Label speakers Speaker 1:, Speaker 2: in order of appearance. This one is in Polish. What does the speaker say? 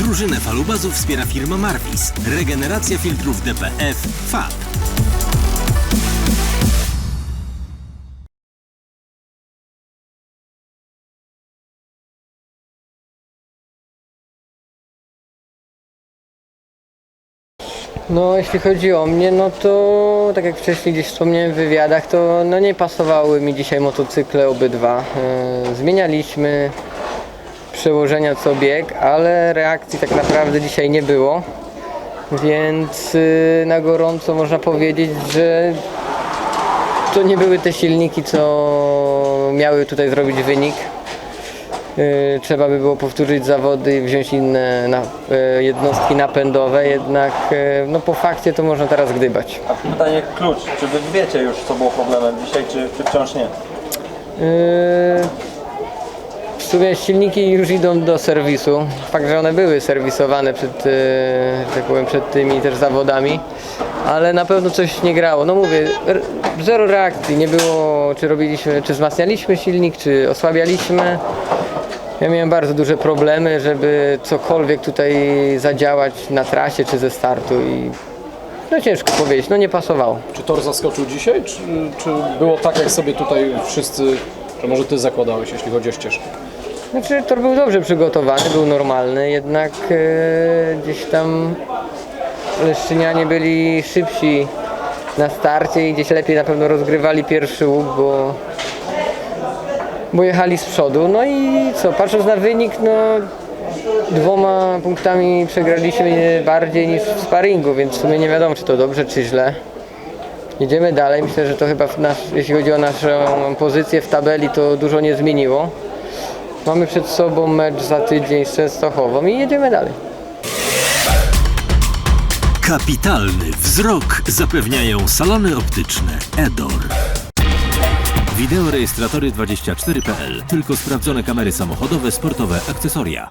Speaker 1: Drużynę falubazów wspiera firma Marvis. Regeneracja filtrów DPF FAB.
Speaker 2: No, jeśli chodzi o mnie, no to tak jak wcześniej gdzieś wspomniałem w wywiadach, to no nie pasowały mi dzisiaj motocykle obydwa. E, zmienialiśmy przełożenia co bieg, ale reakcji tak naprawdę dzisiaj nie było. Więc y, na gorąco można powiedzieć, że to nie były te silniki, co miały tutaj zrobić wynik. Y, Trzeba by było powtórzyć zawody i wziąć inne y, jednostki napędowe, jednak y, no, po fakcie to można teraz gdybać.
Speaker 3: A pytanie klucz, czy wy wiecie już co było problemem dzisiaj, czy, czy wciąż nie?
Speaker 2: Y, sumie silniki już idą do serwisu. Fakt, że one były serwisowane przed, że tak powiem, przed tymi też zawodami, ale na pewno coś nie grało. No mówię, zero reakcji, nie było czy robiliśmy, czy wzmacnialiśmy silnik, czy osłabialiśmy. Ja miałem bardzo duże problemy, żeby cokolwiek tutaj zadziałać na trasie czy ze startu i no ciężko powiedzieć, no nie pasowało.
Speaker 4: Czy tor zaskoczył dzisiaj, czy, czy było tak, jak sobie tutaj wszyscy, że może ty zakładałeś, jeśli chodzi o ścieżkę?
Speaker 2: Znaczy tor był dobrze przygotowany, był normalny, jednak e, gdzieś tam Leszczynianie byli szybsi na starcie i gdzieś lepiej na pewno rozgrywali pierwszy łuk, bo, bo jechali z przodu. No i co, patrząc na wynik, no dwoma punktami przegraliśmy bardziej niż w sparingu, więc w sumie nie wiadomo czy to dobrze czy źle. Jedziemy dalej, myślę, że to chyba nasz, jeśli chodzi o naszą pozycję w tabeli to dużo nie zmieniło. Mamy przed sobą mecz za tydzień z Częstochową i jedziemy dalej.
Speaker 1: Kapitalny wzrok zapewniają salony optyczne Edor. Wideorejestratory 24.pl. Tylko sprawdzone kamery samochodowe, sportowe, akcesoria.